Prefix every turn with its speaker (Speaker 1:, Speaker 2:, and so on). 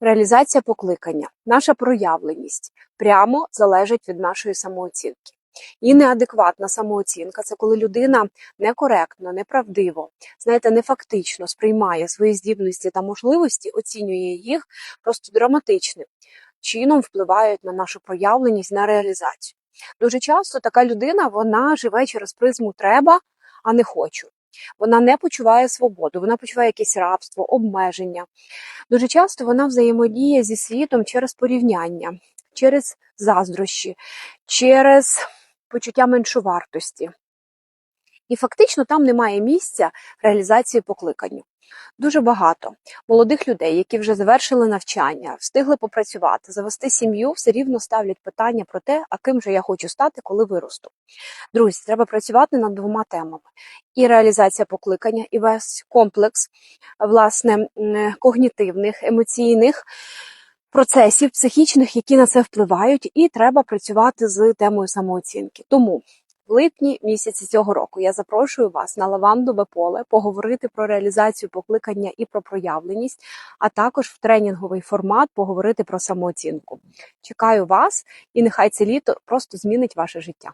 Speaker 1: Реалізація покликання, наша проявленість прямо залежить від нашої самооцінки. І неадекватна самооцінка це коли людина некоректно, неправдиво, знаєте, не фактично сприймає свої здібності та можливості, оцінює їх просто драматичним чином впливають на нашу проявленість на реалізацію. Дуже часто така людина вона живе через призму треба, а не хочу. Вона не почуває свободу, вона почуває якесь рабство, обмеження. Дуже часто вона взаємодіє зі світом через порівняння, через заздрощі, через почуття меншовартості. І фактично там немає місця реалізації покликанню. Дуже багато молодих людей, які вже завершили навчання, встигли попрацювати, завести сім'ю, все рівно ставлять питання про те, а ким же я хочу стати, коли виросту. Друзі, треба працювати над двома темами: і реалізація покликання, і весь комплекс власне когнітивних, емоційних. Процесів психічних, які на це впливають, і треба працювати з темою самооцінки. Тому в липні місяці цього року я запрошую вас на лавандове поле поговорити про реалізацію покликання і про проявленість, а також в тренінговий формат поговорити про самооцінку. Чекаю вас, і нехай це літо просто змінить ваше життя.